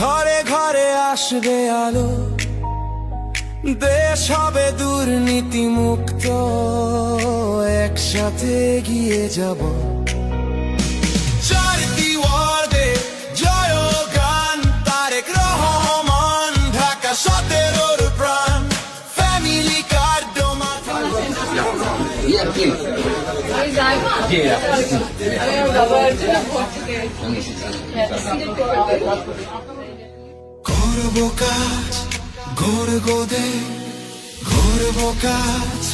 ঘরে ঘরে আসবে আলো। দেশ হবে দুর্নীতি মুক্ত একসাথে গিয়ে যাব। করব কাজ গর্ব দে গর্ব কাজ।